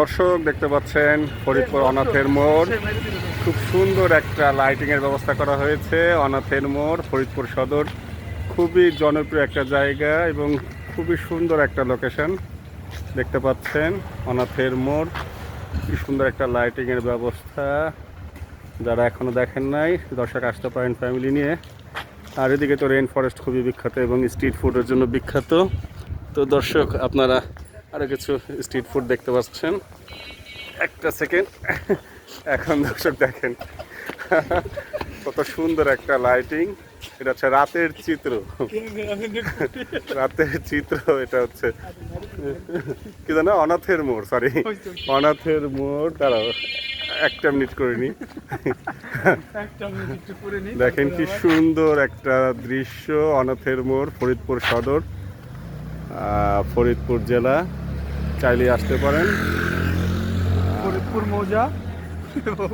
দর্শক, দেখতে পাচ্ছেন ফরিদপুর অনাথের মোড়। খুব সুন্দর একটা লাইটিং এর ব্যবস্থা করা হয়েছে অনাথের মোড়, ফরিদপুর সদর। খুবই জনপ্রিয় একটা জায়গা এবং খুবই সুন্দর একটা লোকেশন দেখতে পাচ্ছেন অনাথের মোড়। কি সুন্দর একটা লাইটিং এর ব্যবস্থা। যারা এখনও দেখেন নাই, দর্শক আসতে পারেন ফ্যামিলি নিয়ে। আর এদিকে তো রেন ফরেস্ট খুবই বিখ্যাত এবং স্ট্রিট ফুডের জন্য বিখ্যাত। তো দর্শক, আপনারা আরও কিছু স্ট্রিট ফুড দেখতে পাচ্ছেন। একটা সেকেন্ড এখন দর্শক দেখেন। কত সুন্দর একটা লাইটিং এটা হচ্ছে রাতের চিত্র। রাতের চিত্র এটা হচ্ছে কি জানো? অনাথের মোড় সরি অনাথের মোড়। দাঁড়াও একটা মিনিট করে নি। দেখেন কি সুন্দর একটা দৃশ্য অনাথের মোড় ফরিদপুর সদর ফরিদপুর জেলা। চাইলে আসতে পারেন। ফরিদপুর মৌজা এবং